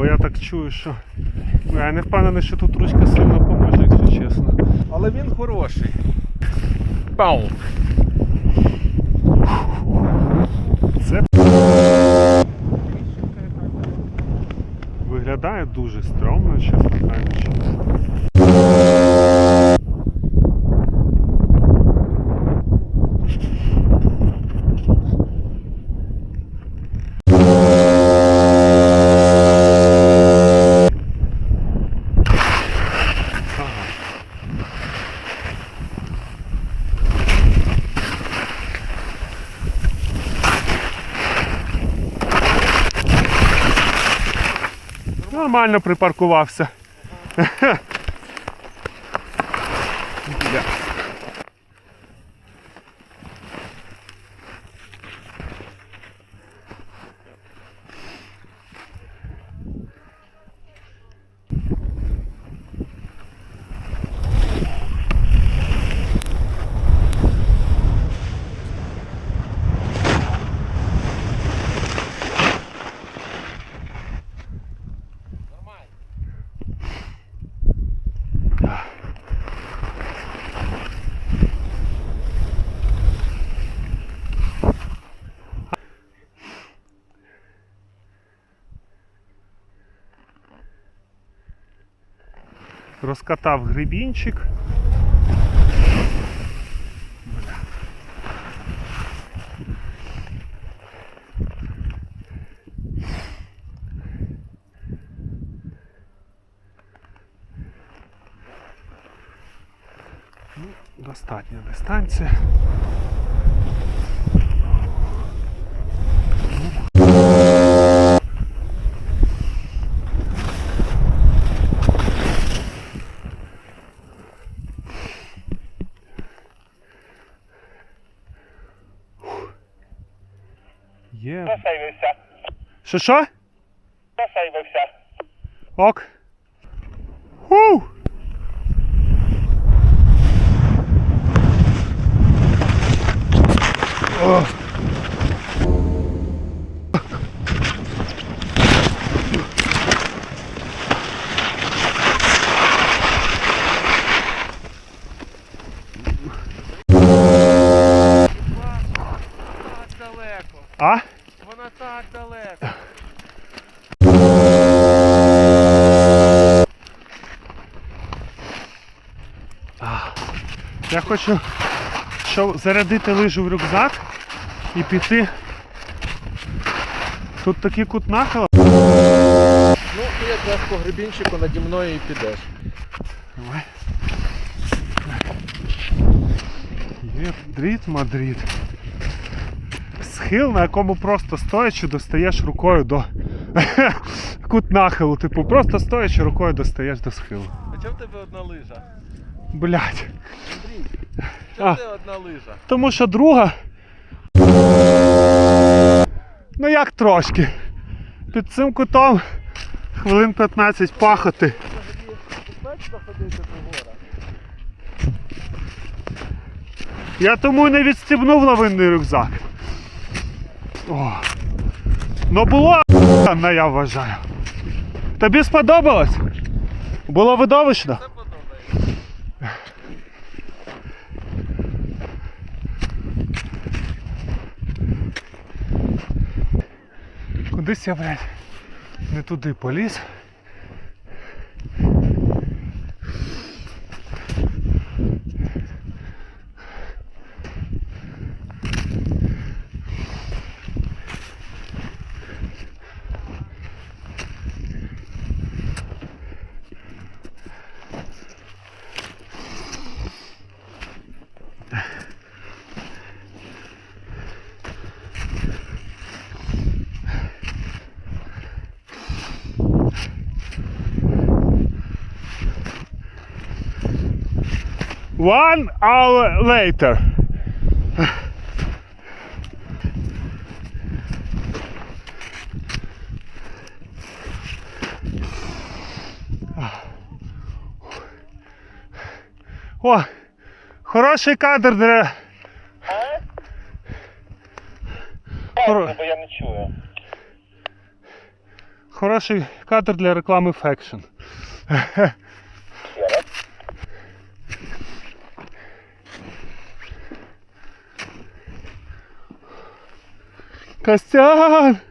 бо я так чую, що. Ну, Я не впевнений, що тут ручка сильно поможе, якщо чесно. Але він хороший. Пау! Це виглядає дуже стрьомно, чесно кажучи. Нормально припаркувався. Розкатав грибінчик. Ну, достатня дистанція. Що що? Засейвився. Ок. Ху! О. Так далеко. А? Вона так далеко. Я хочу щоб зарядити лижу в рюкзак і піти. Тут такий кут нахила. Ну, ти якраз по грибінчику наді мною і підеш. Давай. Є дріт, Мадрид. Схил, на якому просто стоячи достаєш рукою до кут нахилу. Типу, просто стоячи рукою достаєш до схилу. А чому в тебе одна лижа? Блять. Чому в одна лижа? Тому що друга. Ну як трошки. Під цим кутом хвилин 15 пахати. Взагалі, безпечно ходити по? Я тому не відстібнув новинний рюкзак. О. Ну було я вважаю. Тобі сподобалось? Було видовищно? Це подобається. Кудись я, блядь, не туди поліз. One hour later. О, хороший кадр для. А? Хоро- Бо я не чую. Хороший кадр для реклами фекшн. Костян!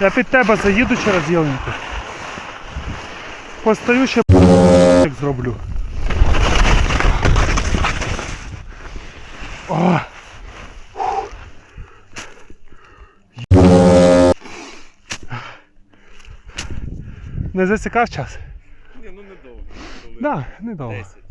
Я під тебе заїду через Єлинку. Постою ще як зроблю. О! Не засікав час? Ні, ну недовго. Так, да, недовго. 10.